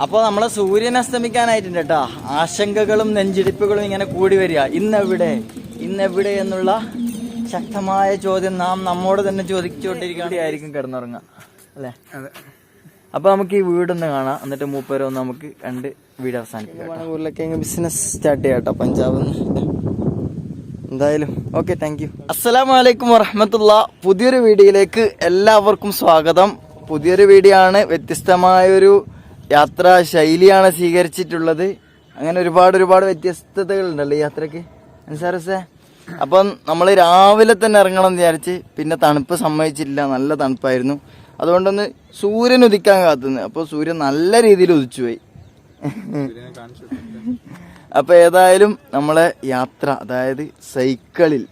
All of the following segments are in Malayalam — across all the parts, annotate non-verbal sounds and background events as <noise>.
അപ്പോൾ നമ്മളെ സൂര്യൻ അസ്തമിക്കാനായിട്ടുണ്ട് കേട്ടോ. ആശങ്കകളും നെഞ്ചിടിപ്പുകളും ഇങ്ങനെ കൂടി വരിക. ഇന്നെവിടെ? ഇന്നെവിടെ എന്നുള്ള ശക്തമായ ചോദ്യം നാം നമ്മോട് തന്നെ ചോദിച്ചുകൊണ്ടിരിക്കുകയായിരിക്കും കിടന്നുറങ്ങുക. അല്ലേ? അപ്പൊ നമുക്ക് ഈ വീടൊന്ന് കാണാം. എന്നിട്ട് മൂപ്പരെ ഒന്ന് നമുക്ക് കണ്ട് വീട് അവസാനിപ്പിക്കാം ഊരിലൊക്കെ ബിസിനസ് സ്റ്റാർട്ട് ചെയ്യാം കേട്ടോ. പഞ്ചാബ് എന്തായാലും. ഓക്കെ താങ്ക് യു അസ്സലാമലൈക്കും വറഹമത്തുള്ള. പുതിയൊരു വീഡിയോയിലേക്ക് എല്ലാവർക്കും സ്വാഗതം. പുതിയൊരു വീഡിയോ ആണ് വ്യത്യസ്തമായൊരു യാത്രാ ശൈലിയാണ് സ്വീകരിച്ചിട്ടുള്ളത്. അങ്ങനെ ഒരുപാട് ഒരുപാട് ഈ യാത്രയ്ക്ക് അനുസാരസേ അപ്പം നമ്മൾ രാവിലെ തന്നെ ഇറങ്ങണം വിചാരിച്ച് പിന്നെ തണുപ്പ് സമ്മതിച്ചില്ല നല്ല തണുപ്പായിരുന്നു. അതുകൊണ്ടൊന്ന് സൂര്യൻ ഉദിക്കാൻ കാത്തുന്നു അപ്പോൾ സൂര്യൻ നല്ല രീതിയിൽ ഉദിച്ചുപോയി. അപ്പോൾ ഏതായാലും നമ്മളെ യാത്ര അതായത് സൈക്കിളിൽ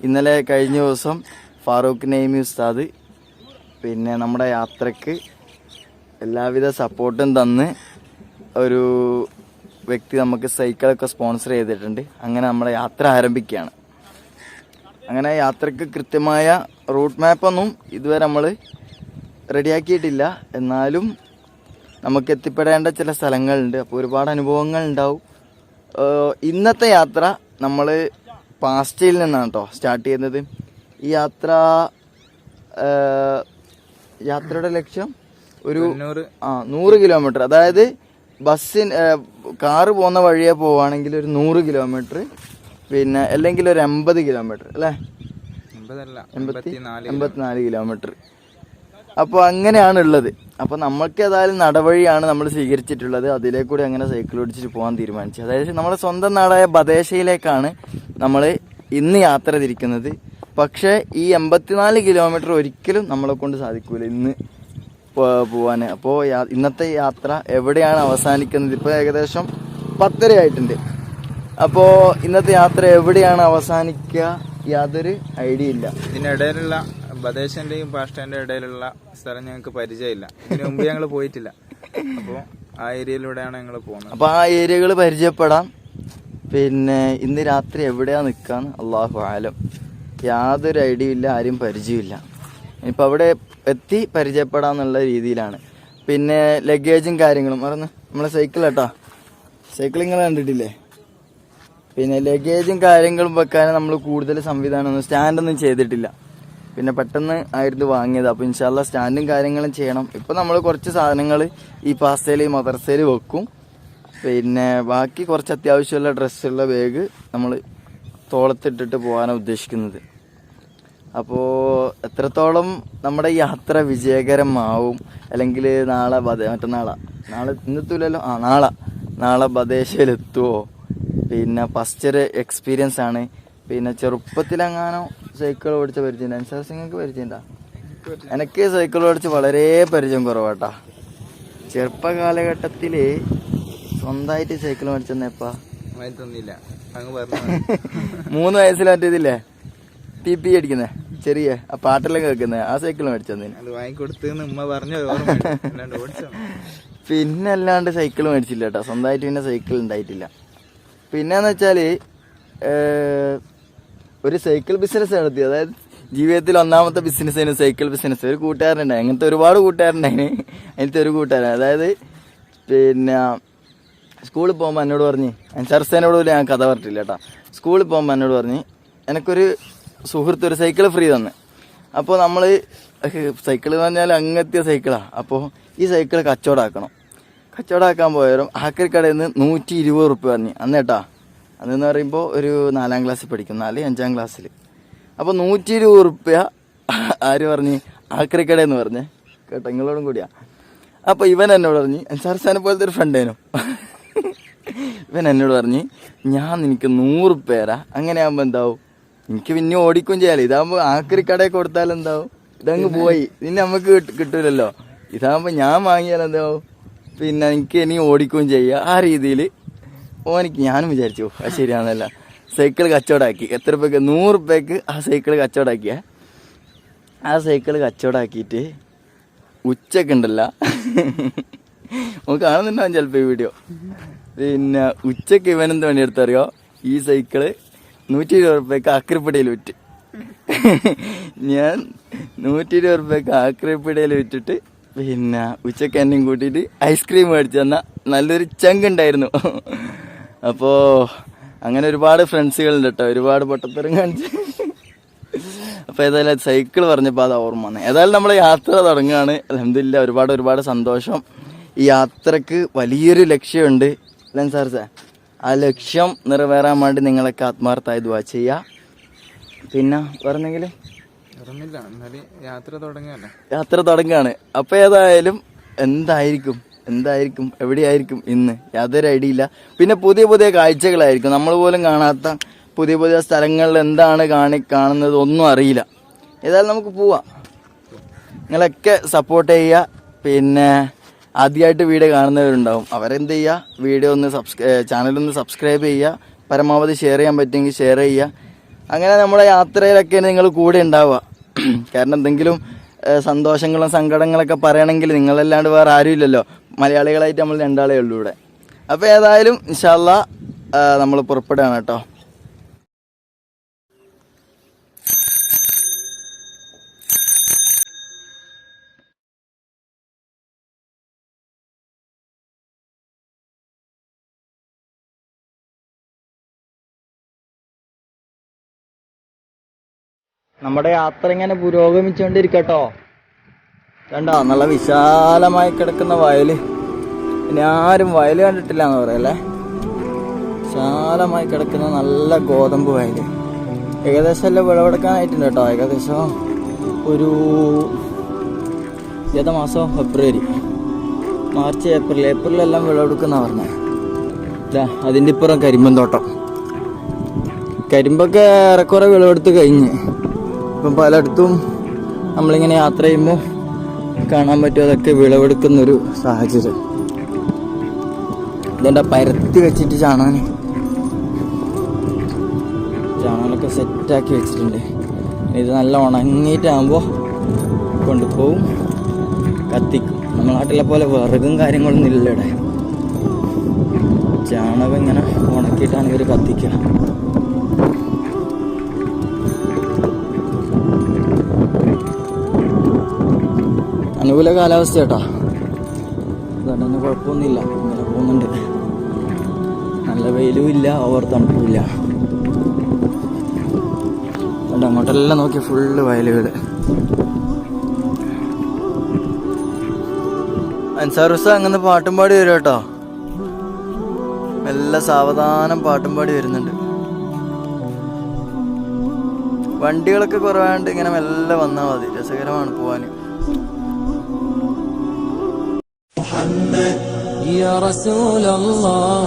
ഇന്നലെ കഴിഞ്ഞ ദിവസം ഫാറൂഖ് നെയ്മി ഉസ്താദ് പിന്നെ നമ്മുടെ യാത്രയ്ക്ക് എല്ലാവിധ സപ്പോർട്ടും തന്ന് ഒരു വ്യക്തി നമുക്ക് സൈക്കിളൊക്കെ സ്പോൺസർ ചെയ്തിട്ടുണ്ട്. അങ്ങനെ നമ്മുടെ യാത്ര ആരംഭിക്കുകയാണ്. അങ്ങനെ യാത്രയ്ക്ക് കൃത്യമായ റൂട്ട് മാപ്പൊന്നും ഇതുവരെ നമ്മൾ റെഡിയാക്കിയിട്ടില്ല. എന്നാലും നമുക്ക് എത്തിപ്പെടേണ്ട ചില സ്ഥലങ്ങളുണ്ട്. അപ്പോൾ ഒരുപാട് അനുഭവങ്ങൾ ഉണ്ടാവും ഇന്നത്തെ യാത്ര നമ്മൾ പാസ്റ്റയിൽ നിന്നാണ് കേട്ടോ സ്റ്റാർട്ട് ചെയ്യുന്നത്. ഈ യാത്ര യാത്രയുടെ ലക്ഷ്യം ഒരു ആ നൂറ് കിലോമീറ്റർ. അതായത് ബസ്സിന് കാറ് പോകുന്ന വഴിയെ പോവാണെങ്കിൽ ഒരു നൂറ് കിലോമീറ്റർ പിന്നെ അല്ലെങ്കിൽ ഒരു എൺപത് കിലോമീറ്റർ അല്ലേ? എൺപത്തിനാല് കിലോമീറ്റർ. അപ്പോൾ അങ്ങനെയാണ് ഉള്ളത്. അപ്പോൾ നമ്മൾക്ക് ഏതായാലും നടവഴിയാണ് നമ്മൾ സ്വീകരിച്ചിട്ടുള്ളത്. അതിലേക്കൂടി അങ്ങനെ സൈക്കിൾ ഓടിച്ചിട്ട് പോകാൻ തീരുമാനിച്ചു. അതായത് നമ്മുടെ സ്വന്തം നാടായ ബദേശയിലേക്കാണ് നമ്മൾ ഇന്ന് യാത്ര തിരിക്കുന്നത്. പക്ഷേ ഈ എൺപത്തിനാല് കിലോമീറ്റർ ഒരിക്കലും നമ്മളെ കൊണ്ട് സാധിക്കൂല ഇന്ന്. പോവാന്. അപ്പോൾ ഇന്നത്തെ യാത്ര എവിടെയാണ് അവസാനിക്കുന്നത്? ഇപ്പോൾ ഏകദേശം പത്തര ആയിട്ടുണ്ട് അപ്പോ ഇന്നത്തെ യാത്ര എവിടെയാണ് അവസാനിക്കുക? യാതൊരു ഐഡിയ ഇല്ല. ഇതിനിടയിലുള്ള ബദേശന്റെയും പാഷ്ടന്റെ ഇടയിലുള്ള സ്ഥലം ഞങ്ങൾക്ക് പരിചയമില്ല. ഇതിനു മുമ്പ് ഞങ്ങൾ പോയിട്ടില്ല. അപ്പോ ആ ഏരിയയിലൂടെയാണ് ഞങ്ങൾ പോകുന്നത്. അപ്പൊ ആ ഏരിയകൾ പരിചയപ്പെടാം. പിന്നെ ഇന്ന് രാത്രി എവിടെയാ നിൽക്കാന്ന് അള്ളാഹു ആലം യാതൊരു ഐഡിയ ഇല്ല ആരും പരിചയമില്ല. ഇനിയിപ്പോൾ അവിടെ എത്തി പരിചയപ്പെടാന്നുള്ള രീതിയിലാണ്. പിന്നെ ലഗേജും കാര്യങ്ങളും. മറന്ന്. നമ്മളെ സൈക്കിൾ കേട്ടോ സൈക്കിൾ നിങ്ങൾ കണ്ടിട്ടില്ലേ? പിന്നെ ലഗേജും കാര്യങ്ങളും വെക്കാൻ നമ്മൾ കൂടുതൽ സംവിധാനമൊന്നും സ്റ്റാൻഡൊന്നും ചെയ്തിട്ടില്ല. പിന്നെ പെട്ടെന്ന് ആയിരുന്നു വാങ്ങിയത്. അപ്പോൾ ഇൻഷാല്ല സ്റ്റാൻഡും കാര്യങ്ങളും ചെയ്യണം. ഇപ്പോൾ നമ്മൾ കുറച്ച് സാധനങ്ങൾ ഈ പാസ്തയിൽ ഈ മദർസയിൽ വെക്കും. പിന്നെ ബാക്കി കുറച്ച് അത്യാവശ്യമുള്ള ഡ്രസ്സുള്ള ബാഗ് നമ്മൾ തോളത്തിട്ടിട്ട് പോകാനാണ് ഉദ്ദേശിക്കുന്നത്. അപ്പോൾ എത്രത്തോളം നമ്മുടെ യാത്ര വിജയകരമാവും? അല്ലെങ്കിൽ നാളെ ബദ മറ്റന്നാളാ നാളെ ഇന്നെത്തൂലല്ലോ? ആ നാളെ. നാളെ ബദേശയിലെത്തുമോ പിന്നെ ഫസ്റ്റ് ഒരു എക്സ്പീരിയൻസ് ആണ്. പിന്നെ ചെറുപ്പത്തിലെങ്ങാനോ സൈക്കിൾ ഓടിച്ച പരിചയം അൻസാർ സിംഗക്ക് പരിചയമുണ്ടോ എനിക്ക് സൈക്കിൾ ഓടിച്ച് വളരെ പരിചയം കുറവാട്ടാ. ചെറുപ്പ കാലഘട്ടത്തിൽ സ്വന്തമായിട്ട് സൈക്കിൾ മേടിച്ചെന്നേപ്പാ <laughs> മൂന്ന് വയസ്സിൽ മറ്റേതില്ലേ? P P അടിക്കുന്നേ. ചെറിയ ആ പാട്ടെല്ലാം കേൾക്കുന്നേ. ആ സൈക്കിൾ മേടിച്ചതിന് അത് ഉമ്മ പറഞ്ഞു പിന്നെ അല്ലാണ്ട് സൈക്കിൾ മേടിച്ചില്ല കേട്ടോ സ്വന്തമായിട്ട് പിന്നെ സൈക്കിൾ ഉണ്ടായിട്ടില്ല. പിന്നെന്ന് വെച്ചാൽ ഒരു സൈക്കിൾ ബിസിനസ് നടത്തി അതായത് ജീവിതത്തിൽ ഒന്നാമത്തെ ബിസിനസ് ആയിരുന്നു സൈക്കിൾ ബിസിനസ് ഒരു കൂട്ടുകാരനുണ്ടായി. അങ്ങനത്തെ ഒരുപാട് കൂട്ടുകാരുണ്ടായിന്. അതിനകത്ത് ഒരു കൂട്ടുകാരൻ. അതായത് പിന്നെ സ്കൂളിൽ പോകുമ്പോൾ എന്നോട് പറഞ്ഞ് സർസേനോട് പോലും ഞാൻ കഥ പറഞ്ഞിട്ടില്ല കേട്ടോ സ്കൂളിൽ പോകുമ്പോൾ എന്നോട് പറഞ്ഞ് എനിക്കൊരു സുഹൃത്ത് ഒരു സൈക്കിൾ ഫ്രീ തന്നെ. അപ്പോൾ നമ്മൾ സൈക്കിൾ എന്ന് പറഞ്ഞാൽ അങ്ങനത്തെ സൈക്കിളാണ് അപ്പോൾ ഈ സൈക്കിൾ കച്ചവടമാക്കണം കച്ചവടമാക്കാൻ പോയാലും ആക്കരി കടയിൽ നിന്ന് നൂറ്റി ഇരുപത് റുപ്യ പറഞ്ഞു. അന്ന് അന്നെന്ന് പറയുമ്പോൾ ഒരു നാലാം ക്ലാസ്സിൽ പഠിക്കും നാല് അഞ്ചാം ക്ലാസ്സിൽ അപ്പോൾ നൂറ്റി ഇരുപത് റുപ്യ ആര് പറഞ്ഞ്? ആക്കരി നിന്ന് പറഞ്ഞേ. കേട്ടോ? നിങ്ങളോടും കൂടിയാ. അപ്പോൾ ഇവൻ എന്നോട് പറഞ്ഞ് സർസാനെ പോലത്തെ ഒരു ഫ്രണ്ടേനു ഇവൻ എന്നോട് പറഞ്ഞ് ഞാൻ നിനക്ക് നൂറ് പേരാ അങ്ങനെ ആകുമ്പോൾ എന്താവും? എനിക്ക് പിന്നെ ഓടിക്കും ചെയ്യാലോ. ഇതാകുമ്പോ ആക്രി കടയിൽ കൊടുത്താൽ എന്താവും? ഇതങ്ങ് പോയി. പിന്നെ നമുക്ക് കിട്ട- കിട്ടൂലല്ലോ. ഇതാകുമ്പോ ഞാൻ വാങ്ങിയാൽ എന്താവും? പിന്നെ എനിക്ക് ഇനി ഓടിക്കുകയും ചെയ്യുക ആ രീതിയിൽ ഓനിക്ക് ഞാനും വിചാരിച്ചു. അത് ശരിയാണെന്നല്ല. സൈക്കിൾ കച്ചവടമാക്കി എത്ര രൂപയ്ക്ക് നൂറ് രൂപയ്ക്ക് ആ സൈക്കിൾ കച്ചവടമാക്കിയ ആ സൈക്കിൾ കച്ചവടമാക്കിയിട്ട് ഉച്ചയ്ക്ക് ഉണ്ടല്ല. നമുക്ക് കാണുന്നുണ്ടാവും ചിലപ്പോൾ ഈ വീഡിയോ. പിന്നെ ഉച്ചയ്ക്ക് ഇവനെന്ത് വേണ്ടി എടുത്തറിയോ ഈ സൈക്കിൾ നൂറ്റി ഇരുപത് റുപ്യക്ക് ആക്രിപ്പിടയിൽ വിറ്റ്. ഞാൻ നൂറ്റി ഇരുപത് റുപ്യക്ക് ആക്രിപ്പിടയിൽ വിറ്റിട്ട് പിന്നെ ഉച്ചയ്ക്ക് എന്നെയും കൂട്ടിയിട്ട് ഐസ്ക്രീം മേടിച്ചു തന്ന നല്ലൊരു ചങ്ക് ഉണ്ടായിരുന്നു. അപ്പോൾ അങ്ങനെ ഒരുപാട് ഫ്രണ്ട്സുകളുണ്ട് കേട്ടോ. ഒരുപാട് പൊട്ടത്തരം കാണിച്ച്. അപ്പോൾ ഏതായാലും സൈക്കിൾ പറഞ്ഞപ്പോൾ അത് ഓർമ്മ വന്നത് ഏതായാലും നമ്മൾ യാത്ര തുടങ്ങുകയാണ്. അലഹമില്ല ഒരുപാട് ഒരുപാട് സന്തോഷം. ഈ യാത്രയ്ക്ക് വലിയൊരു ലക്ഷ്യമുണ്ട്. അല്ലേ സാർ സാർ ആ ലക്ഷ്യം നിറവേറാൻ വേണ്ടി നിങ്ങളൊക്കെ ആത്മാർത്ഥമായി ദുവാ ചെയ്യുക പിന്നെ പറഞ്ഞെങ്കിലും യാത്ര തുടങ്ങുകയാണ് യാത്ര തുടങ്ങുകയാണ്. അപ്പോൾ ഏതായാലും എന്തായിരിക്കും? എന്തായിരിക്കും? എവിടെയായിരിക്കും ഇന്ന്? യാതൊരു ഐഡിയ ഇല്ല. പിന്നെ പുതിയ പുതിയ കാഴ്ചകളായിരിക്കും. നമ്മൾ പോലും കാണാത്ത പുതിയ പുതിയ സ്ഥലങ്ങളിൽ എന്താണ് കാണി കാണുന്നത് ഒന്നും അറിയില്ല. ഏതായാലും നമുക്ക് പോവാം. നിങ്ങളൊക്കെ സപ്പോർട്ട് ചെയ്യുക. പിന്നെ ആദ്യമായിട്ട് വീഡിയോ കാണുന്നവരുണ്ടാവും. അവരെന്ത് ചെയ്യുക വീഡിയോ ഒന്ന് സബ്സ്ക്രൈ ചാനലൊന്ന് സബ്സ്ക്രൈബ് ചെയ്യുക. പരമാവധി ഷെയർ ചെയ്യാൻ പറ്റുമെങ്കിൽ ഷെയർ ചെയ്യുക. അങ്ങനെ നമ്മുടെ യാത്രയിലൊക്കെ നിങ്ങൾ കൂടെ ഉണ്ടാവുക. <clears throat> കാരണം എന്തെങ്കിലും സന്തോഷങ്ങളും സങ്കടങ്ങളൊക്കെ പറയണമെങ്കിൽ നിങ്ങളല്ലാണ്ട് വേറെ ആരുമില്ലല്ലോ. മലയാളികളായിട്ട് നമ്മൾ രണ്ടാളേ ഉള്ളൂ ഇവിടെ. അപ്പോൾ ഏതായാലും ഇൻഷാല്ല നമ്മൾ പുറപ്പെടുകയാണ് കേട്ടോ. നമ്മുടെ യാത്ര ഇങ്ങനെ പുരോഗമിച്ചുകൊണ്ടിരിക്കട്ടോ. കണ്ടോ നല്ല വിശാലമായി കിടക്കുന്ന വയൽ. ഇനി ആരും വയൽ കണ്ടിട്ടില്ല എന്ന് പറയല്ലേ വിശാലമായി കിടക്കുന്ന നല്ല ഗോതമ്പ് വയൽ. ഏകദേശം എല്ലാം വിളവെടുക്കാനായിട്ടുണ്ട് കേട്ടോ ഏകദേശം ഒരു ഏത മാസം? ഫെബ്രുവരി. March April. ഏപ്രിലെല്ലാം വിളവെടുക്കുന്ന പറഞ്ഞത് ഇതാ അതിന്റെ ഇപ്പുറം കരിമ്പൻ തോട്ടം. കരിമ്പൊക്കെ ഏറെക്കുറെ വിളവെടുത്ത് കഴിഞ്ഞ്. ഇപ്പം പലയിടത്തും നമ്മളിങ്ങനെ യാത്ര ചെയ്യുമ്പോൾ കാണാൻ പറ്റും അതൊക്കെ വിളവെടുക്കുന്നൊരു സാഹചര്യം. ഇതെന്താ പരത്തി വെച്ചിട്ട് ചാണാൻ ചാണാനൊക്കെ സെറ്റാക്കി വെച്ചിട്ടുണ്ട്. ഇത് നല്ല ഉണങ്ങിയിട്ടാകുമ്പോൾ കൊണ്ടുപോകും കത്തിക്കും നമ്മുടെ നാട്ടിലെ പോലെ വിറകും കാര്യങ്ങളൊന്നും ഇല്ല ഇവിടെ. ചാണകം ഇങ്ങനെ ഉണക്കിയിട്ടാണ് ഇവർ കത്തിക്കുക അനുകൂല കാലാവസ്ഥ കേട്ടോ. അതുകൊണ്ടൊന്നും കുഴപ്പമൊന്നുമില്ല. ഇങ്ങനെ പോകുന്നുണ്ട്. നല്ല വെയിലും ഇല്ല ഓവർ തണുപ്പുമില്ല അതുകൊണ്ട് അങ്ങോട്ടെല്ലാം നോക്കി ഫുള്ള് വയലുകൾ അൻസാറുസ അങ്ങനെ പാട്ടും പാടി വരും കേട്ടോ. നല്ല സാവധാനം പാട്ടും പാടി വരുന്നുണ്ട്. വണ്ടികളൊക്കെ കുറവാണ്ട് ഇങ്ങനെ മെല്ലെ വന്നാൽ മതി. രസകരമാണ് പോവാൻ يا رسول الله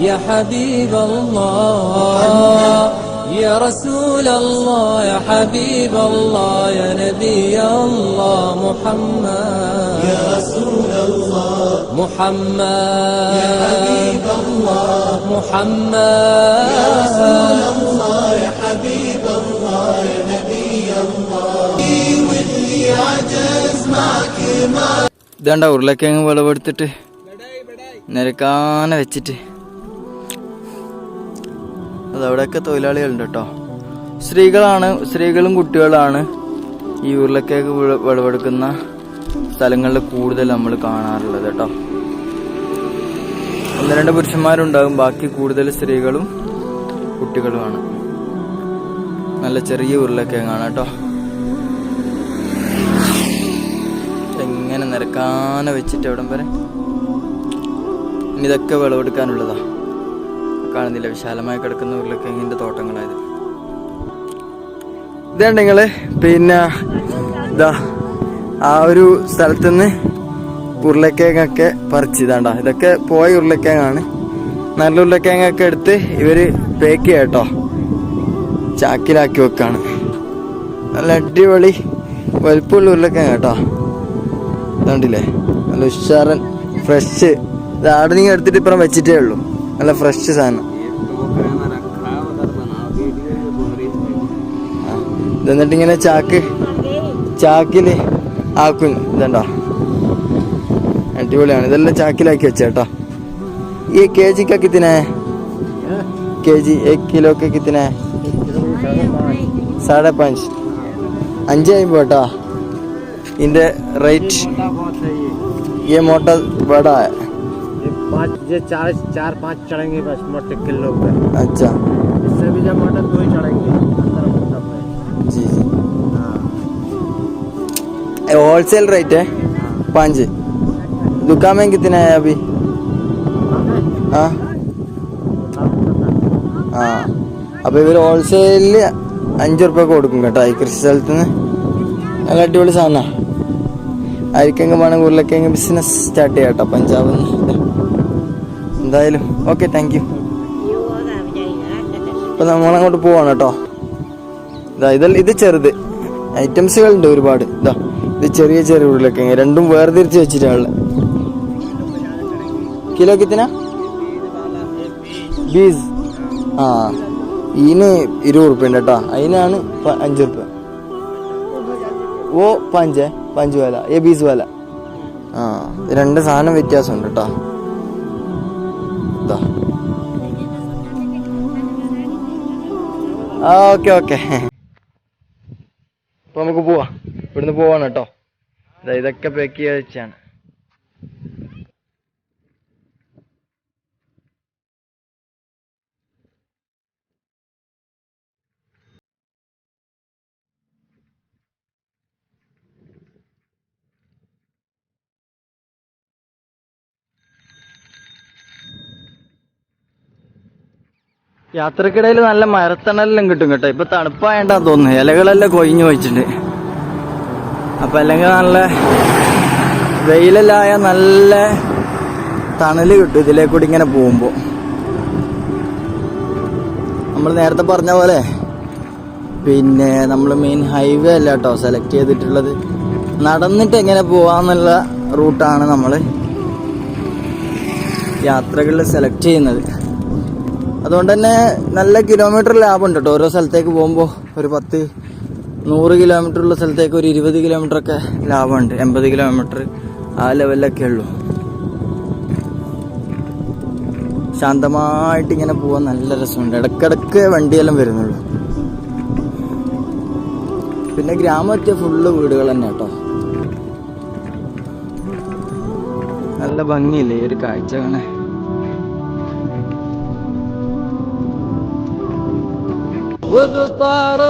يا حبيب الله يا رسول الله يا حبيب الله يا نبي الله محمد. يا رسول الله محمد. يا حبيب الله محمد. يا رسول الله يا حبيب الله يا نبي الله. واللي عجز معك ما ഇതാണ്ട ഉരുളക്കിഴങ്ങ് വിളവെടുത്തിട്ട് നിരക്കാനെ വെച്ചിട്ട്. അതവിടെയൊക്കെ തൊഴിലാളികളുണ്ട് കേട്ടോ. സ്ത്രീകളാണ് സ്ത്രീകളും കുട്ടികളാണ് ഈ ഉരുളക്കിഴങ്ങ് വിള വിളവെടുക്കുന്ന സ്ഥലങ്ങളിൽ കൂടുതൽ നമ്മൾ കാണാറുള്ളത് കേട്ടോ. ഒന്ന് രണ്ട് പുരുഷന്മാരുണ്ടാകും ബാക്കി കൂടുതൽ സ്ത്രീകളും കുട്ടികളുമാണ്. നല്ല ചെറിയ ഉരുളക്കിഴങ്ങാണ് കേട്ടോ. നിരക്കാനെ വെച്ചിട്ട് എവിടം വരെ? ഇതൊക്കെ വിളവെടുക്കാനുള്ളതാ. കാണുന്നില്ല വിശാലമായി കിടക്കുന്ന ഉരുളക്കിഴങ്ങിന്റെ തോട്ടങ്ങളായത്. ഇതാണ് നിങ്ങൾ? പിന്നെ ഇതാ ആ ഒരു സ്ഥലത്തുനിന്ന് ഉരുളക്കിഴങ്ങൊക്കെ പറിച്ച് ഇതാണ്ട. ഇതൊക്കെ പോയ ഉരുളക്കിഴങ്ങാണ്. നല്ല ഉരുളക്കിഴങ്ങൊക്കെ എടുത്ത് ഇവർ പേക്ക് ചെയ്യാട്ടോ ചാക്കിലാക്കി വെക്കാണ്. നല്ല അടിപൊളി വലുപ്പമുള്ള ഉരുളക്കിഴങ്ങ് കേട്ടോ കണ്ടില്ലേ? നല്ല ഉഷാറൻ ഫ്രഷ് ഗാർഡനിങ് എടുത്തിട്ട് ഇപ്പുറം വെച്ചിട്ടേ ഉള്ളൂ. നല്ല ഫ്രഷ് സാധനം. എന്നിട്ട് ഇങ്ങനെ ചാക്ക് ചാക്കിൽ ആക്കും ഇതണ്ടോ അടിപൊളിയാണ്. ഇതെല്ലാം ചാക്കിലാക്കി വെച്ചേട്ടോ. ഈ കെ ജിക്കൊക്കെ ഇതിനെ കെ ജി എക് കിലോ ഒക്കെ ഇതിനെ സാഡേ പഞ്ച് അഞ്ചായി പോട്ടോ കേട്ടോ. ഇതിന്റെ റേറ്റ് ये मोटा बड़ा है ये पाँच ये चार चार पाँच चढ़ेंगे बस मोटे किलो पे अच्छा इससे भी जब मोटा दो ही चढ़ेंगे अंदर मोटा पे जी जी हाँ होलसेल रेट है पाँच दुकान में कितना है अभी हाँ ആ അപ്പോൾ ഇവർ ഹോൾസെയിലിൽ അഞ്ച് ഉറുപ്പ്യൊക്കെ കൊടുക്കും കേട്ടോ ഈ കൃഷി സ്ഥലത്ത് നിന്ന് നല്ല അടിപൊളി സാധനമാണ് ആയിരിക്കെങ്കിൽ വേണമെങ്കിൽ ഉരുളക്കെങ്കിൽ ബിസിനസ് സ്റ്റാർട്ട് ചെയ്യാം കേട്ടോ പഞ്ചാബിൽ എന്തായാലും ഓക്കെ താങ്ക് യു നമ്മൾ അങ്ങോട്ട് പോവാണ് കേട്ടോ ഇതാ ഇതല്ല ഇത് ചെറുത്. ഐറ്റംസുകളുണ്ട് ഒരുപാട്. ഇതാ ഇത് ചെറിയ ചെറിയ ഉരുളക്കിഴങ്ങ്. രണ്ടും വേർതിരിച്ച് വെച്ചിട്ടാണ് കിലോ കിത്തിന? ബീസ്. ആ ഇതിന് ഇരുപത് ഉറുപ്പ്യ ഉണ്ട് കേട്ടോ. അതിനാണ് അഞ്ച് ഉറുപ്പ്യ ഓ പഞ്ച്. പഞ്ച് എ ബീസ് വല ആ രണ്ട് സാധനം വ്യത്യാസമുണ്ട് കേട്ടോ ഓക്കെ ഓക്കെ. അപ്പൊ നമുക്ക് പോവാ. ഇവിടുന്ന് പോവാണ് കേട്ടോ ഇതാ ഇതൊക്കെ പാക്ക് ചെയ്ത് വെച്ചാണ്. യാത്രക്കിടയിൽ നല്ല മരത്തണലെല്ലാം കിട്ടും കേട്ടോ. ഇപ്പൊ തണുപ്പായണ്ടാന്ന് തോന്നുന്നു. ഇലകളെല്ലാം കൊഴിഞ്ഞു വെച്ചിട്ടുണ്ട് അപ്പൊ അല്ലെങ്കിൽ നല്ല വെയിലെല്ലായ നല്ല തണൽ കിട്ടും ഇതിലേ കൂടി ഇങ്ങനെ പോകുമ്പോ. നമ്മൾ നേരത്തെ പറഞ്ഞ പോലെ പിന്നെ നമ്മൾ മെയിൻ ഹൈവേ അല്ല കേട്ടോ സെലക്ട് ചെയ്തിട്ടുള്ളത്. നടന്നിട്ട് എങ്ങനെ പോവാന്നുള്ള റൂട്ടാണ് നമ്മൾ യാത്രകളിൽ സെലക്ട് ചെയ്യുന്നത്. അതുകൊണ്ട് തന്നെ നല്ല കിലോമീറ്റർ ലാഭമുണ്ട് കേട്ടോ ഓരോ സ്ഥലത്തേക്ക് പോകുമ്പോൾ ഒരു പത്ത് നൂറ് കിലോമീറ്റർ ഉള്ള സ്ഥലത്തേക്ക് ഒരു ഇരുപത് കിലോമീറ്റർ ഒക്കെ ലാഭമുണ്ട്. എൺപത് കിലോമീറ്റർ ആ ലെവലിലൊക്കെ ഉള്ളൂ. ശാന്തമായിട്ട് ഇങ്ങനെ പോകാൻ നല്ല രസമുണ്ട്. ഇടക്കിടക്ക് വണ്ടിയെല്ലാം വരുന്നുള്ളൂ. പിന്നെ ഗ്രാമത്തെ ഫുള്ള് വീടുകൾ തന്നെ കേട്ടോ നല്ല ഭംഗിയില്ലേ? ഈ ഒരു കാഴ്ച കാണാൻ. وبطار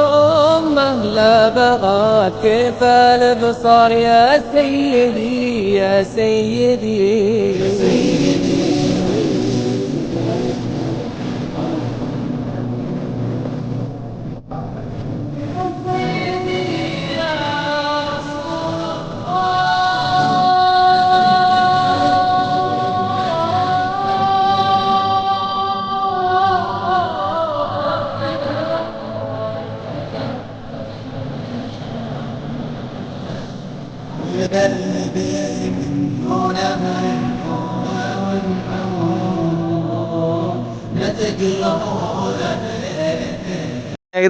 أمه لا بغى كيف البصار يا سيدي يا سيدي؟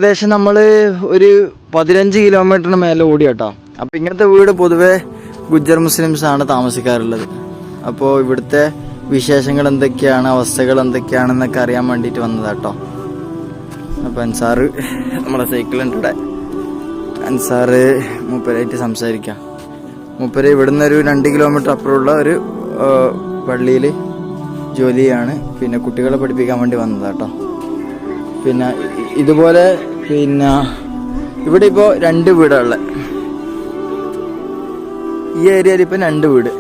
ഏകദേശം നമ്മൾ ഒരു പതിനഞ്ച് കിലോമീറ്ററിന് മേലെ ഓടി കേട്ടോ അപ്പം ഇങ്ങനത്തെ വീട് പൊതുവെ ഗുജ്ജർ മുസ്ലിംസ് ആണ് താമസിക്കാറുള്ളത്. അപ്പോൾ ഇവിടുത്തെ വിശേഷങ്ങൾ എന്തൊക്കെയാണ് അവസ്ഥകൾ എന്തൊക്കെയാണെന്നൊക്കെ അറിയാൻ വേണ്ടിയിട്ട് വന്നതാ കേട്ടോ അപ്പോൾ അൻസാറ് നമ്മളെ സൈക്കിളുണ്ട് ഇവിടെ. അൻസാറ് മൂപ്പരായിട്ട് സംസാരിക്കാം. മൂപ്പര് ഇവിടുന്ന് ഒരു രണ്ട് കിലോമീറ്റർ അപ്പുറമുള്ള ഒരു പള്ളിയിൽ ജോലിയാണ് പിന്നെ കുട്ടികളെ പഠിപ്പിക്കാൻ വേണ്ടി വന്നതാട്ടോ. പിന്നെ ഇതുപോലെ പിന്നെ ഇവിടെ ഇപ്പോൾ രണ്ട് വീടാണ് ഈ ഏരിയയിൽ ഇപ്പം രണ്ട് വീട്.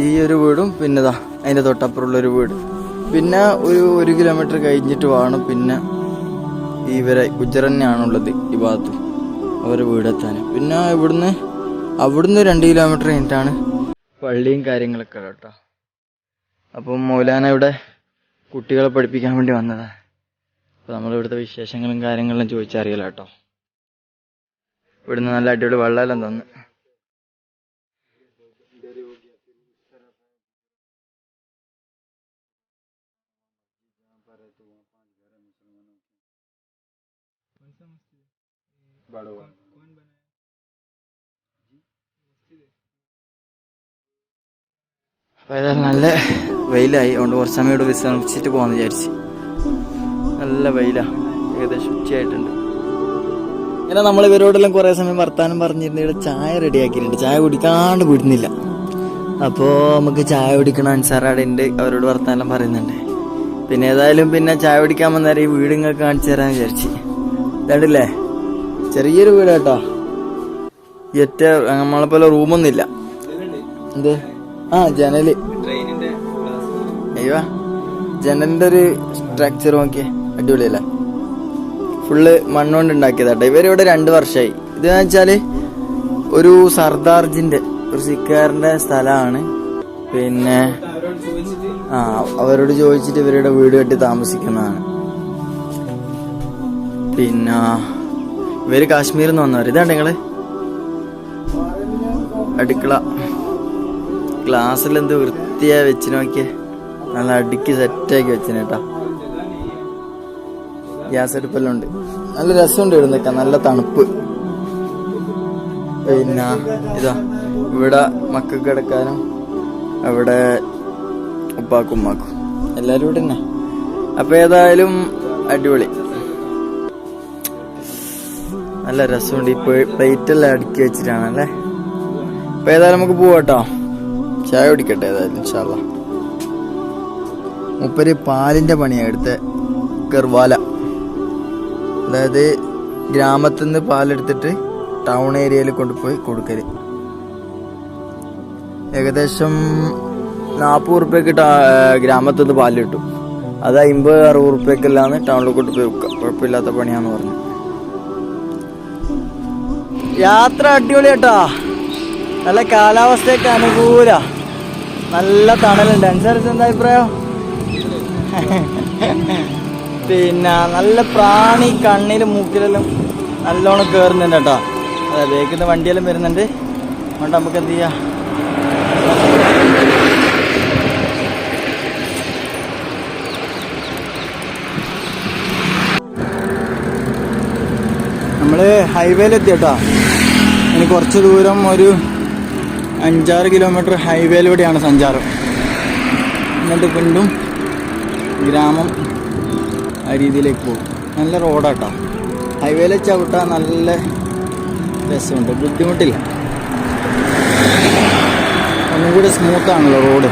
ഈ ഒരു വീടും പിന്നെ ഇതാ അതിന്റെ തൊട്ടപ്പുറമുള്ളൊരു വീട്. പിന്നെ ഒരു ഒരു കിലോമീറ്റർ കഴിഞ്ഞിട്ട് വേണം പിന്നെ ഇവരെ ഗുജറന്നെയാണുള്ളത് ഈ ഭാഗത്ത് അവരെ വീടെത്താൻ പിന്നെ ഇവിടുന്ന് അവിടുന്ന് രണ്ട് കിലോമീറ്റർ കഴിഞ്ഞിട്ടാണ് പള്ളിയും കാര്യങ്ങളൊക്കെ കേട്ടോ. അപ്പം മൗലാന ഇവിടെ കുട്ടികളെ പഠിപ്പിക്കാൻ വേണ്ടി വന്നതാ. അപ്പൊ നമ്മൾ ഇവിടുത്തെ വിശേഷങ്ങളും കാര്യങ്ങളും ചോദിച്ചറിയില്ല കേട്ടോ. ഇവിടുന്ന് നല്ല അടിപൊളി വെള്ളമെല്ലാം തന്നു. അപ്പൊ ഏതായാലും നല്ല വെയിലായി. അതുകൊണ്ട് കുറച്ച് സമയം ഇവിടെ വിശ്രമിച്ചിട്ട് പോകാമെന്ന് വിചാരിച്ച്. നല്ല വെയിലാണ് ഏകദേശം ഉച്ചയായിട്ടുണ്ട്. ഇങ്ങനെ നമ്മൾ ഇവരോടെല്ലാം കുറെ സമയം വർത്താനം പറഞ്ഞിരുന്നു ഇവിടെ ചായ റെഡിയാക്കിയിട്ടുണ്ട്. ചായ കുടിക്കാണ്ട് വിടുന്നില്ല. അപ്പോൾ നമുക്ക് ചായ കുടിക്കണ അൻസാറാടെ ഉണ്ട് അവരോട് വർത്താനം പറയുന്നുണ്ട്. പിന്നെ ഏതായാലും പിന്നെ ചായ കുടിക്കാൻ വന്നേരം ഈ വീട് കാണിച്ചു തരാൻ വിചാരിച്ചു. ഇതാണ്ടില്ലേ? ചെറിയൊരു വീട് കേട്ടോ ഒറ്റ നമ്മളെ പോലെ റൂമൊന്നും ഇല്ല എന്ത്? ആ ജനൽ. അയ്യോ ജനലിന്റെ ഒരു സ്ട്രക്ചർ നോക്കിയേ. അടിപൊളിയല്ലേ? ഫുള്ള് മണ്ണുകൊണ്ട് ഉണ്ടാക്കിയതാട്ടെ ഇവരിവിടെ രണ്ട് വർഷമായി ഇത് വെച്ചാൽ ഒരു സർദാർജിന്റെ ഒരു സിക്കാറിന്റെ സ്ഥലമാണ് പിന്നെ ആ അവരോട് ചോദിച്ചിട്ട് ഇവരുടെ വീട് കെട്ടി താമസിക്കുന്നതാണ്. പിന്നെ ഇവർ കാശ്മീരിൽ നിന്ന് വന്നവർ ഇതാണ് നിങ്ങൾ? അടുക്കള. ഗ്ലാസ്സിൽ എന്ത് വൃത്തിയായി വെച്ച് നോക്കിയേ. നല്ല അടുക്കി സെറ്റാക്കി വെച്ചിന് കേട്ടാ ഗ്യാസ് അടുപ്പെല്ലാം ഉണ്ട്. നല്ല രസമുണ്ട് ഇവിടെ നിൽക്കാൻ. നല്ല തണുപ്പ്. പിന്നെ ഇതാ ഇവിടെ മക്ക കിടക്കാനും അവിടെ ഉപ്പാക്കും ഉമ്മാക്കും. എല്ലാവരും ഇവിടെ തന്നെ. അപ്പൊ ഏതായാലും അടിപൊളി. നല്ല രസമുണ്ട്. ഈ പ്ലേറ്റ് എല്ലാം അടുക്കി വെച്ചിട്ടാണ് അല്ലേ? അപ്പൊ ഏതായാലും നമുക്ക് പോവാട്ടോ ചായ കുടിക്കട്ടെ ഏതായാലും ഇൻഷാല്ലാ മുപ്പര് പാലിന്റെ പണിയാണ് എടുത്ത കെർവാല. അതായത് ഗ്രാമത്തിൽ നിന്ന് പാലെടുത്തിട്ട് ടൗൺ ഏരിയയിൽ കൊണ്ടുപോയി കൊടുക്കൽ. ഏകദേശം നാൽപ്പത് റുപ്യക്ക് ഗ്രാമത്തിൽ നിന്ന് പാൽ കിട്ടും. അത് അമ്പത് അറുപത് റുപ്യക്കെല്ലാന്ന് ടൗണിൽ കൊണ്ടുപോയി കുഴപ്പമില്ലാത്ത പണിയാന്ന് പറഞ്ഞു. യാത്ര അടിപൊളി കേട്ടാ നല്ല കാലാവസ്ഥയൊക്കെ അനുകൂല. നല്ല തണലുണ്ട്. അനുസരിച്ച് എന്താ അഭിപ്രായം? പിന്നെ നല്ല പ്രാണി കണ്ണിലും മൂക്കിലെല്ലാം നല്ലോണം കയറുന്നുണ്ട് കേട്ടോ. അതെ ബേക്കിന്ന് വണ്ടിയെല്ലാം വരുന്നുണ്ട്. അതുകൊണ്ട് നമുക്ക് എന്ത് ചെയ്യാം? നമ്മൾ ഹൈവേയിലെത്തി കേട്ടോ. ഇനി കുറച്ച് ദൂരം ഒരു അഞ്ചാറ് കിലോമീറ്റർ ഹൈവേയിലൂടെയാണ് സഞ്ചാരം. എന്നിട്ട് വീണ്ടും ഗ്രാമം. രീതിയിലേക്ക് പോകും. നല്ല റോഡാട്ടോ. ഹൈവേയിൽ ചവിട്ടാൻ നല്ല രസമുണ്ട്. ബുദ്ധിമുട്ടില്ല. ഒന്നും കൂടി സ്മൂത്താണല്ലോ റോഡ്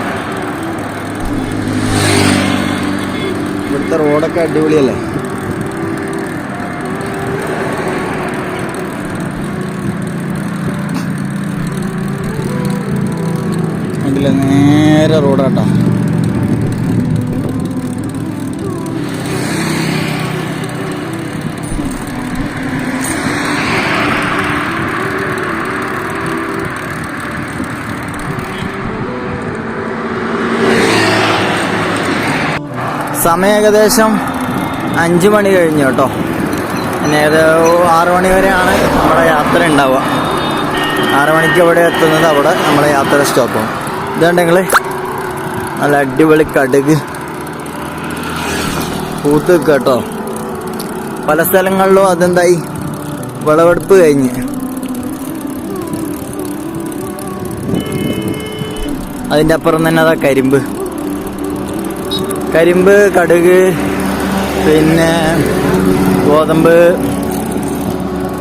ഇവിടുത്തെ റോഡൊക്കെ അടിപൊളിയല്ലേ അതിലെ നേരെ റോഡാട്ടോ സമയം ഏകദേശം അഞ്ച് മണി കഴിഞ്ഞു കേട്ടോ. പിന്നെ ഏത് ആറ് മണി വരെയാണ് നമ്മുടെ യാത്ര ഉണ്ടാവുക. ആറ് മണിക്ക് ഇവിടെ എത്തുന്നത് അവിടെ നമ്മുടെ യാത്ര സ്റ്റോപ്പാവും ഇതുണ്ടെങ്കിൽ നല്ല അടിപൊളി കടുക്. പൂത്ത് കേട്ടോ. പല സ്ഥലങ്ങളിലും അതെന്തായി? വിളവെടുപ്പ് കഴിഞ്ഞ്. അതിന്റെ അപ്പുറം തന്നെ അതാ കരിമ്പ്. കരിമ്പ് കടുക് പിന്നെ ഗോതമ്പ്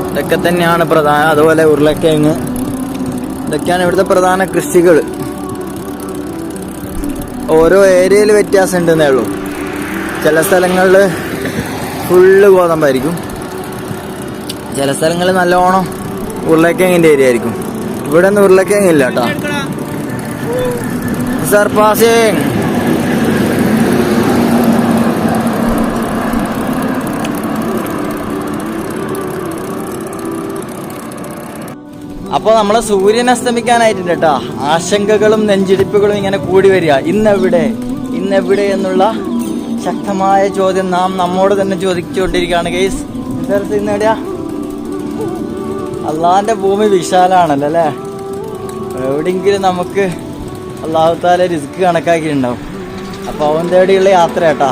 ഇതൊക്കെ തന്നെയാണ് പ്രധാന അതുപോലെ ഉരുളക്കിഴങ്ങ്. ഇതൊക്കെയാണ് ഇവിടുത്തെ പ്രധാന കൃഷികൾ. ഓരോ ഏരിയയിൽ വ്യത്യാസം ഉണ്ടെന്നേ ഉള്ളൂ. ചില സ്ഥലങ്ങളിൽ ഫുള്ള് ഗോതമ്പായിരിക്കും. ചില സ്ഥലങ്ങളിൽ നല്ലോണം ഉരുളക്കിഴങ്ങിന്റെ ഏരിയ ആയിരിക്കും. ഇവിടെ ഒന്നും ഉരുളക്കിഴങ്ങില്ല കേട്ടോ. സർ അപ്പോൾ നമ്മളെ സൂര്യൻ അസ്തമിക്കാനായിട്ടുണ്ട് കേട്ടോ ആശങ്കകളും നെഞ്ചിടിപ്പുകളും ഇങ്ങനെ കൂടി വരിക. ഇന്നെവിടെ? ഇന്നെവിടെ എന്നുള്ള ശക്തമായ ചോദ്യം നാം നമ്മോട് തന്നെ ചോദിച്ചുകൊണ്ടിരിക്കുകയാണ് ഗെയ്സ് എന്താ ഇന്ന് എവിടെയാ? അള്ളാഹിന്റെ ഭൂമി വിശാലാണല്ലോ അല്ലേ? എവിടെയെങ്കിലും നമുക്ക് അള്ളാഹുത്താലെ റിസ്ക് കണക്കാക്കിയിട്ടുണ്ടാവും. അപ്പോൾ അവൻ തേടിയുള്ള യാത്ര കേട്ടാ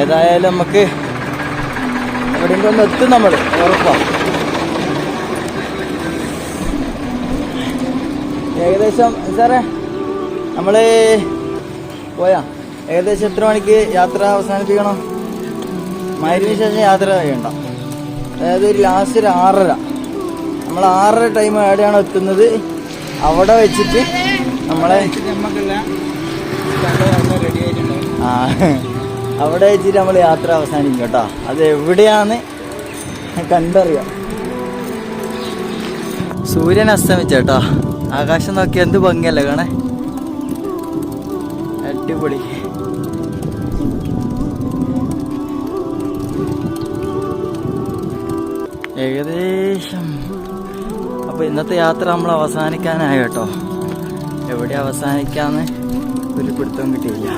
ഏതായാലും നമുക്ക് എവിടെയെങ്കിലും ഒന്ന് എത്തും നമ്മൾ ഉറപ്പാണ് ഏകദേശം സാറേ നമ്മൾ പോയാ. ഏകദേശം എത്ര മണിക്ക് യാത്ര അവസാനിപ്പിക്കണം? മരുന്ന് ശേഷം യാത്ര ചെയ്യണ്ട അതായത് ലാസ്റ്റ് ഒരു ആറര. നമ്മൾ ആറര ടൈം എവിടെയാണ് എത്തുന്നത് അവിടെ വെച്ചിട്ട് നമ്മളെ ആ അവിടെ വെച്ചിട്ട് നമ്മൾ യാത്ര അവസാനിക്കും കേട്ടോ. അത് എവിടെയാന്ന് കണ്ടറിയാം. സൂര്യൻ അസ്തമിച്ച കേട്ടോ ആകാശം നോക്കി എന്ത് ഭംഗിയല്ലേ കാണേ അടിപൊളി. ഏകദേശം. അപ്പൊ ഇന്നത്തെ യാത്ര നമ്മൾ അവസാനിക്കാനായി കേട്ടോ. എവിടെ അവസാനിക്കാന്ന് ഒരു പിടുത്തം കിട്ടിയില്ല.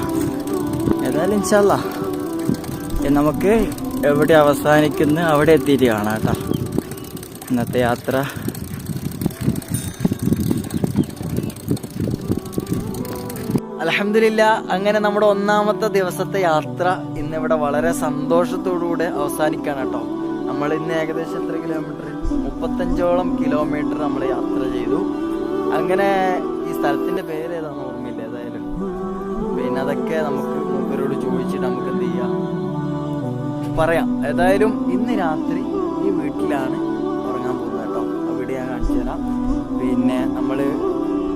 ഏതായാലും ഇൻഷല്ല നമുക്ക് എവിടെ അവസാനിക്കുന്നു അവിടെ എത്തിയിട്ട് കാണാം കേട്ടോ. ഇന്നത്തെ യാത്ര അലഹമില്ല അങ്ങനെ നമ്മുടെ ഒന്നാമത്തെ ദിവസത്തെ യാത്ര ഇന്ന് ഇന്നിവിടെ വളരെ സന്തോഷത്തോടുകൂടെ അവസാനിക്കാണ് കേട്ടോ നമ്മൾ ഇന്ന് ഏകദേശം എത്ര കിലോമീറ്റർ മുപ്പത്തഞ്ചോളം കിലോമീറ്റർ നമ്മൾ യാത്ര ചെയ്തു. അങ്ങനെ ഈ സ്ഥലത്തിന്റെ പേര് ഏതാണെന്ന് ഓർമ്മയില്ല ഏതായാലും. പിന്നെ അതൊക്കെ നമുക്ക് മൂപ്പരോട് ചോദിച്ചിട്ട് നമുക്ക് എന്ത് ചെയ്യാം? പറയാം. ഏതായാലും ഇന്ന് രാത്രി ഈ വീട്ടിലാണ് ഉറങ്ങാൻ പോകുന്നത് കേട്ടോ. അവിടെ ഞാൻ കാണിച്ചു തരാം. പിന്നെ നമ്മൾ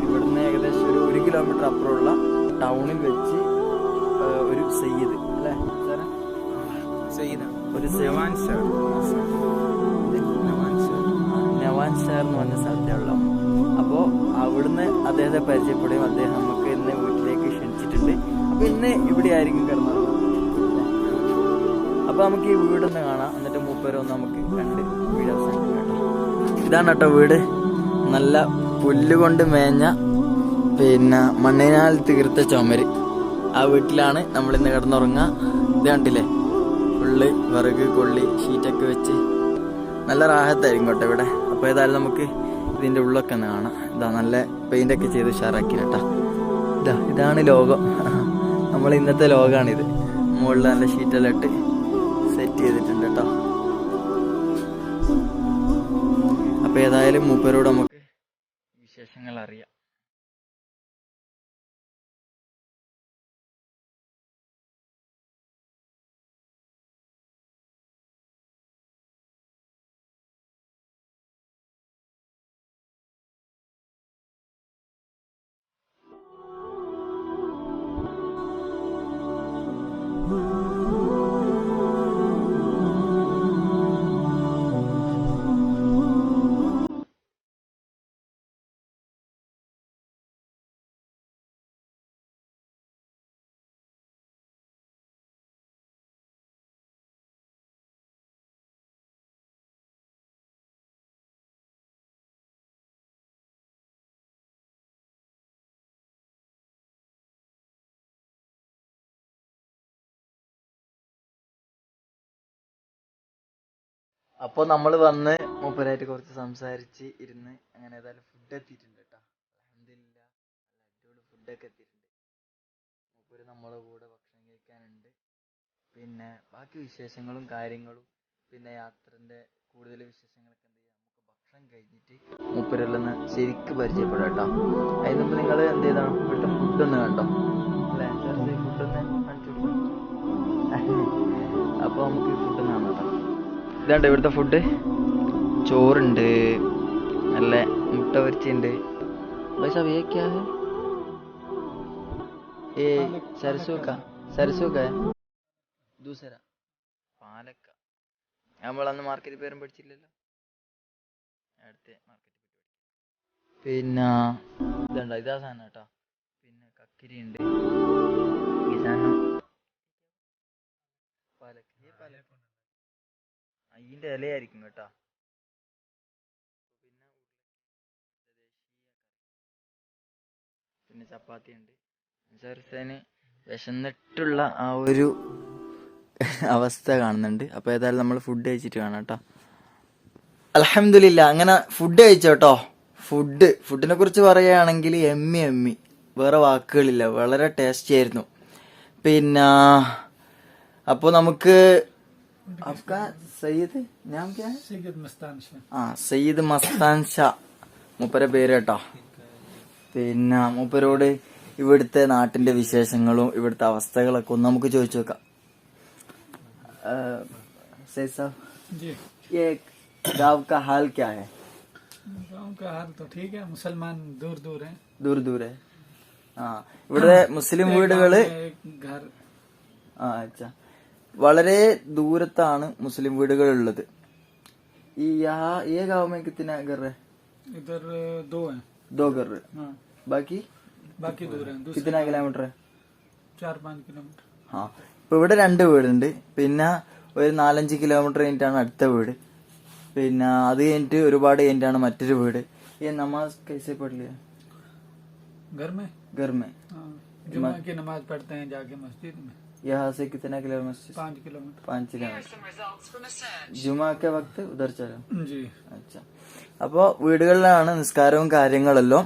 ഇവിടുന്ന് ഏകദേശം ഒരു ഒരു കിലോമീറ്റർ അപ്പുറമുള്ള ടൗണിൽ വെച്ച് ഒരു സയ്യിദ് അല്ലേ? സാറേ? ഒരു നവാൻ സാർ. നവാൻ സാർ എന്ന് പറഞ്ഞ സ്ഥലത്തുള്ള അപ്പോൾ അവിടുന്ന് അദ്ദേഹത്തെ പരിചയപ്പെടുകയും അദ്ദേഹം നമുക്ക് ഇന്ന് വീട്ടിലേക്ക് ക്ഷണിച്ചിട്ടുണ്ട്. അപ്പൊ ഇന്ന് ഇവിടെ ആയിരിക്കും കിടന്നത്. അപ്പൊ നമുക്ക് ഈ വീടൊന്ന് കാണാം. എന്നിട്ട് മൂപ്പരൊന്ന് നമുക്ക് കണ്ട് വീട് കേട്ടോ. ഇതാണ് കേട്ടോ വീട്. നല്ല പുല്ലുകൊണ്ട് മേഞ്ഞ പിന്നെ മണ്ണിനാൽ തീർത്ത ചുമര്. ആ വീട്ടിലാണ് നമ്മൾ ഇന്ന് കിടന്നുറങ്ങുക. ഇത് കണ്ടില്ലേ? വിറക് കൊള്ളി ഷീറ്റൊക്കെ വെച്ച് നല്ല റാഹത്തായിരിക്കും കേട്ടോ ഇവിടെ. അപ്പോൾ ഏതായാലും നമുക്ക് ഇതിന്റെ ഉള്ളൊക്കെ ഒന്ന് കാണാം. ഇതാ നല്ല പെയിന്റ് ഒക്കെ ചെയ്ത് ഉഷാറാക്കി കേട്ടോ. ഇതാ ഇതാണ് ലോകം. <laughs> നമ്മൾ ഇന്നത്തെ ലോകമാണിത് മുകളിൽ നല്ല ഷീറ്റെല്ലാം ഇട്ട് സെറ്റ് ചെയ്തിട്ടുണ്ട് കേട്ടോ. അപ്പോൾ ഏതായാലും മൂപ്പരോട് നമുക്ക് വിശേഷങ്ങൾ അറിയാം. അപ്പോൾ നമ്മൾ വന്ന് മൂപ്പരായിട്ട് കുറച്ച് സംസാരിച്ച് ഇരുന്ന് അങ്ങനെ ഏതായാലും ഫുഡ് എത്തിയിട്ടുണ്ട് കേട്ടോ നല്ല അടിപൊളി എത്തിയിട്ടുണ്ട്. മൂപ്പര് നമ്മളെ കൂടെ ഭക്ഷണം കഴിക്കാനുണ്ട്. പിന്നെ ബാക്കി വിശേഷങ്ങളും കാര്യങ്ങളും പിന്നെ യാത്രന്റെ കൂടുതൽ വിശേഷങ്ങളൊക്കെ നമുക്ക് ഭക്ഷണം കഴിഞ്ഞിട്ട് മൂപ്പരെല്ലാം ശരിക്ക് പരിചയപ്പെടാം കേട്ടോ അതിന് മുമ്പ് നിങ്ങൾ എന്ത് ചെയ്താണ്? ഇവിടുത്തെ ഫുഡ് ഒന്ന് കണ്ടോ? അല്ലേ? ഫുഡ് ഒന്ന് കാണിച്ചു കൊടുക്കാം അപ്പോൾ നമുക്ക് ഫുഡ് കാണാം കേട്ടോ ഇതാണ്ട് ഇവിടുത്തെ ഫുഡ് ചോറുണ്ട്. നല്ല മുട്ട പൊരിച്ചുണ്ട് ക്യാ നമ്മളന്ന് മാർക്കറ്റ് പേരും പഠിച്ചില്ലല്ലോ. അടുത്ത പിന്നെ ഇതുണ്ട്? ഇതാ സാധനം കേട്ടോ. പിന്നെ കക്കിരി ഉണ്ട് ഈ സാധനം. പാലക്ക. അതിന്റെ ഇലയായിരിക്കും കേട്ടോ. പിന്നെ പിന്നെ ചപ്പാത്തി ഉണ്ട് ചെറുസേന് വിശന്നിട്ടുള്ള ആ ഒരു അവസ്ഥ കാണുന്നുണ്ട്. അപ്പോൾ ഏതായാലും നമ്മൾ ഫുഡ് കഴിച്ചിട്ട് കാണാം കേട്ടോ. അലഹമില്ല അങ്ങനെ ഫുഡ് കഴിച്ചോ കേട്ടോ ഫുഡ് ഫുഡിനെ കുറിച്ച് പറയുകയാണെങ്കിൽ എമ്മി എമ്മി. വേറെ വാക്കുകളില്ല. വളരെ ടേസ്റ്റി ആയിരുന്നു. പിന്നെ അപ്പോൾ നമുക്ക് आपका सईद नाम क्या है सैयद मस्तान शाह ആ സയ്യിദ് മസ്താൻ ഷാ മൂപ്പരെ പേര് കേട്ടോ പിന്നെ മൂപ്പരോട് ഇവിടുത്തെ നാട്ടിന്റെ വിശേഷങ്ങളും ഇവിടുത്തെ അവസ്ഥകളൊക്കെ ഒന്ന് നമുക്ക് ചോദിച്ചു നോക്കാം ആ, സയ്യിദ് സാബ് जी ये गांव का हाल क्या है गाँव का हाल तो ठीक है मुसलमान दूर दूर हैं ദൂർ ദൂരെ ആ ഇവിടെ മുസ്ലിം വീടുകള് एक घर ആ അച്ഛാ വളരെ ദൂരത്താണ് മുസ്ലിം വീടുകൾ ഉള്ളത് ഈ യഹാ- ये गांव में कितना घर है इधर दो हैं दो घर हाँ ബാക്കി बाकी दूर हैं दूसरे कितना किलोमीटर है चार पाँच किलोमीटर ആ ഇപ്പൊ ഇവിടെ രണ്ട് വീടുണ്ട് പിന്നെ ഒരു നാലഞ്ച് കിലോമീറ്റർ കഴിഞ്ഞിട്ടാണ് അടുത്ത വീട് പിന്നെ അത് കഴിഞ്ഞിട്ട് ഒരുപാട് കഴിഞ്ഞിട്ടാണ് മറ്റൊരു വീട് ഈ നമാസ് കൈസെ പള്ളിയ घर में घर में हाँ जुम्मे की नमाज पढ़ते हैं जाके मस्जिद में यहाँ से कितना किलोमीटर पाँच किलोमीटर पाँच किलोमीटर ജുമാക്കെ വക്ത് ഉദർ ചലം അച്ഛാ. അപ്പോൾ വീടുകളിലാണ് നിസ്കാരവും കാര്യങ്ങളെല്ലാം.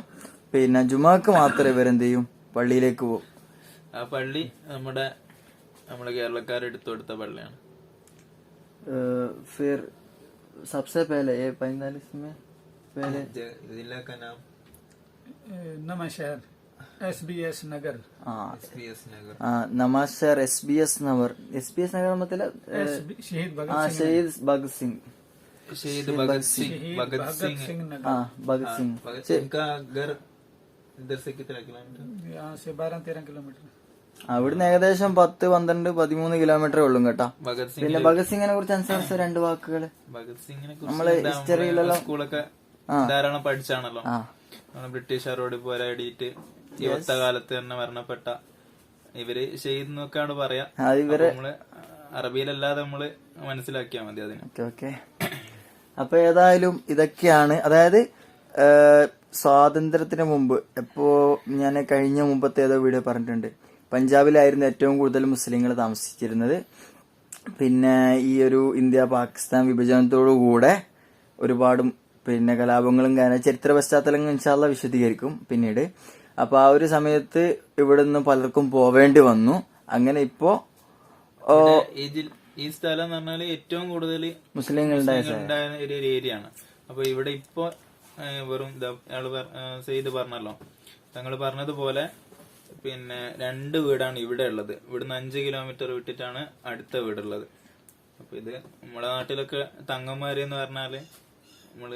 പിന്നെ ജുമാക്ക് മാത്രമേ ഇവരെന്ത് ചെയ്യും? പള്ളിയിലേക്ക് പോകും. ആ പള്ളി നമ്മുടെ നമ്മുടെ കേരളക്കാർ എടുത്തു കൊടുത്ത പള്ളിയാണ്. ഫിർ सबसे पहले ये पैंतालीस में पहले जिला का नाम Nawanshahr शहर एस बी एस नगर हाँ एस नगर हाँ नमाज शहर S B S Nagar S B S Nagar मतलब एस शहीद भगत हाँ शहीद भगत सिंह शहीद भगत सिंह शहीद भगत भगत सिंह सिंह नगर हाँ भगत सिंह भगत सिंह का घर इधर से कितना किलोमीटर यहाँ से बारह तेरह किलोमीटर ആ ഇവിടുന്ന് ഏകദേശം പത്ത് പന്ത്രണ്ട് പതിമൂന്ന് കിലോമീറ്റർ ഉള്ളൂ കേട്ടോ ഭഗത് സിംഗ് പിന്നെ ഭഗത് സിംഗിനെ കുറിച്ച് അനുസരിച്ച് രണ്ട് വാക്കുകൾ ഭഗത് സിംഗിനെ നമ്മള് കുറിച്ച് ഹിസ്റ്ററിയിലെല്ലാം സ്കൂളൊക്കെ ആ. ധാരാളം പഠിച്ചാണല്ലോ ആ നമ്മള് ബ്രിട്ടീഷുകാരോട് പോരാടിയിട്ട് യുവത്ത കാലത്ത് തന്നെ മരണപ്പെട്ട ഇവർ ഷെയ്ദ് എന്നൊക്കെയാണ് പറയാ നമ്മൾ അറബിയിലല്ലാതെ നമ്മൾ മനസ്സിലാക്കിയാ മതി അതിന്. ഓക്കെ അപ്പൊ ഏതായാലും ഇതൊക്കെയാണ്. അതായത് സ്വാതന്ത്ര്യത്തിന് മുമ്പ് എപ്പോ ഞാൻ കഴിഞ്ഞ മുമ്പത്തെ ഏതോ വീഡിയോ പറഞ്ഞിട്ടുണ്ട്. പഞ്ചാബിലായിരുന്നു ഏറ്റവും കൂടുതൽ മുസ്ലിങ്ങൾ താമസിച്ചിരുന്നത്. പിന്നെ ഈ ഒരു ഇന്ത്യ പാകിസ്ഥാൻ വിഭജനത്തോടു കൂടെ ഒരുപാട് പിന്നെ കലാപങ്ങളും കാരണം ചരിത്ര പശ്ചാത്തലങ്ങൾ ഇൻഷാല്ല വിശദീകരിക്കും പിന്നീട്. അപ്പൊ ആ ഒരു സമയത്ത് ഇവിടുന്ന് പലർക്കും പോവേണ്ടി വന്നു. അങ്ങനെ ഇപ്പോ ഇതിൽ ഈ സ്ഥലം എന്ന് പറഞ്ഞാൽ ഏറ്റവും കൂടുതൽ മുസ്ലിങ്ങളുടെ ഒരു ഏരിയ ആണ്. അപ്പൊ ഇവിടെ ഇപ്പോ വെറും സെയ്ത് പറഞ്ഞല്ലോ. തങ്ങൾ പറഞ്ഞതുപോലെ പിന്നെ രണ്ട് വീടാണ് ഇവിടെ ഉള്ളത്. ഇവിടുന്ന് അഞ്ച് കിലോമീറ്റർ വിട്ടിട്ടാണ് അടുത്ത വീടുള്ളത്. അപ്പൊ ഇത് നമ്മുടെ നാട്ടിലൊക്കെ തങ്ങന്മാര് എന്ന് പറഞ്ഞാൽ നമ്മൾ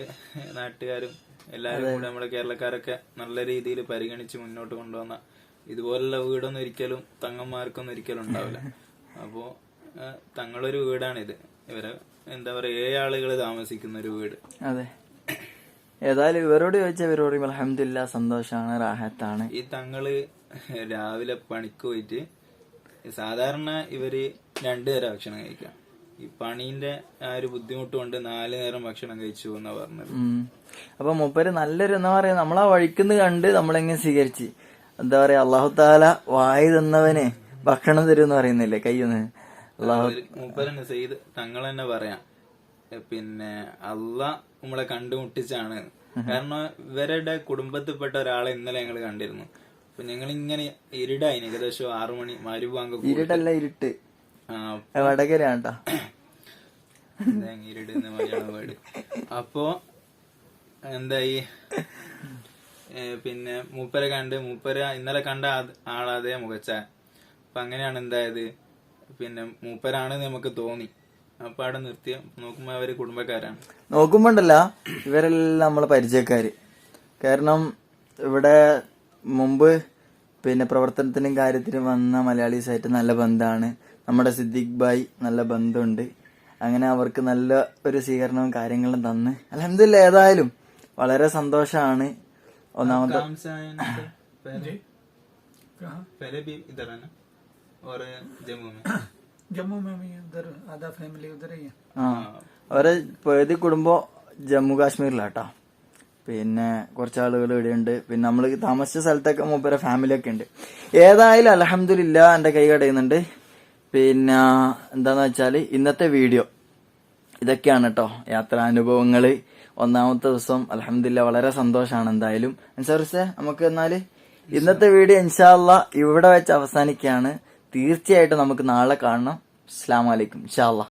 നാട്ടുകാരും എല്ലാരും കൂടെ നമ്മുടെ കേരളക്കാരൊക്കെ നല്ല രീതിയിൽ പരിഗണിച്ച് മുന്നോട്ട് കൊണ്ടുവന്ന ഇതുപോലുള്ള വീടൊന്നും ഒരിക്കലും തങ്ങന്മാർക്കൊന്നും ഒരിക്കലും ഉണ്ടാവില്ല. <laughs> അപ്പോ തങ്ങളൊരു വീടാണിത്. ഇവരെ എന്താ പറയാ ഏഴ് ആളുകൾ താമസിക്കുന്ന ഒരു വീട്. അതെ. ഏതായാലും ഇവരോട് ചോദിച്ചാൽ ഇവരോട് അലഹമില്ല സന്തോഷാണ് റാഹത്താണ്. ഈ തങ്ങൾ രാവിലെ പണിക്ക് പോയിട്ട് സാധാരണ ഇവർ രണ്ടു നേരം ഭക്ഷണം കഴിക്കാം. ഈ പണീന്റെ ആ ഒരു ബുദ്ധിമുട്ട് കൊണ്ട് നാല് നേരം ഭക്ഷണം കഴിച്ചു എന്നാ പറഞ്ഞത്. അപ്പൊ മൂപ്പര് നല്ലൊരു എന്താ പറയാ നമ്മളാ വഴിക്കുന്ന് കണ്ട് നമ്മളെങ്ങനെ സ്വീകരിച്ച്. എന്താ പറയാ അള്ളാഹു താല വായി തന്നവനെ ഭക്ഷണം തരും എന്ന് പറയുന്നില്ലേ കയ്യൊന്ന്? അള്ളാഹു ഒരു മൂപ്പരന് ചെയ്ത് തങ്ങൾ തന്നെ പറയാം. പിന്നെ അള്ളാ നമ്മളെ കണ്ടുമുട്ടിച്ചാണ്. കാരണം ഇവരുടെ കുടുംബത്തിൽപ്പെട്ട ഒരാളെ ഇന്നലെ ഞങ്ങൾ കണ്ടിരുന്നു. അപ്പൊ ഞങ്ങൾ ഇങ്ങനെ ഇരുടായി ഏകദേശം ആറു മണി മരുവാങ്ക ഇരുട്ടല്ല ഇരുട്ട്. വടകരാണ്ടാ അപ്പോ എന്തായി? പിന്നെ മൂപ്പരെ കണ്ട് മൂപ്പര ഇന്നലെ കണ്ട ആളാതെ ആളാതേ മുഖച്ച. അപ്പൊ അങ്ങനെയാണ് എന്തായത്? പിന്നെ മൂപ്പരാണെന്ന് നമുക്ക് തോന്നി. അപ്പൊ അവിടെ നിർത്തിയ നോക്കുമ്പോ അവർ കുടുംബക്കാരാണ്. നോക്കുമ്പോണ്ടല്ല ഇവരെല്ലാം നമ്മളെ പരിചയക്കാര്. കാരണം ഇവിടെ മുമ്പ് പിന്നെ പ്രവർത്തനത്തിനും കാര്യത്തിനും വന്ന മലയാളീസായിട്ട് നല്ല ബന്ധമാണ് നമ്മുടെ സിദ്ദിഖ് ഭായ് നല്ല ബന്ധമുണ്ട് അങ്ങനെ അവർക്ക് നല്ല ഒരു സ്വീകരണവും കാര്യങ്ങളും തന്ന് അലഹമില്ല ഏതായാലും വളരെ സന്തോഷമാണ് ഒന്നാമത്തെ काम से आए ना सर? पहले कहाँ पहले भी इधर है ना और जम्मू में जम्मू में भी उधर आधा फैमिली उधर ही है ആ അവരെ പകുതി കുടുംബം ജമ്മു കാശ്മീരിലാട്ടോ പിന്നെ കുറച്ച് ആളുകൾ ഇവിടെയുണ്ട് പിന്നെ നമ്മൾ താമസിച്ച സ്ഥലത്തൊക്കെ മൂപ്പരെ ഫാമിലി ഒക്കെ ഉണ്ട് ഏതായാലും അലഹമില്ല എൻ്റെ കൈ കടയുന്നുണ്ട് പിന്നെ എന്താന്ന് വെച്ചാൽ ഇന്നത്തെ വീഡിയോ. ഇതൊക്കെയാണ് കേട്ടോ യാത്രാനുഭവങ്ങൾ ഒന്നാമത്തെ ദിവസം അലഹമില്ല വളരെ സന്തോഷമാണ് എന്തായാലും. അനുസരിച്ച് നമുക്ക് എന്നാൽ ഇന്നത്തെ വീഡിയോ ഇൻഷാല്ല ഇവിടെ വെച്ച് അവസാനിക്കുകയാണ്. തീർച്ചയായിട്ടും നമുക്ക് നാളെ കാണണം. അസ്സാം വലൈക്കും ഇൻഷാല്ല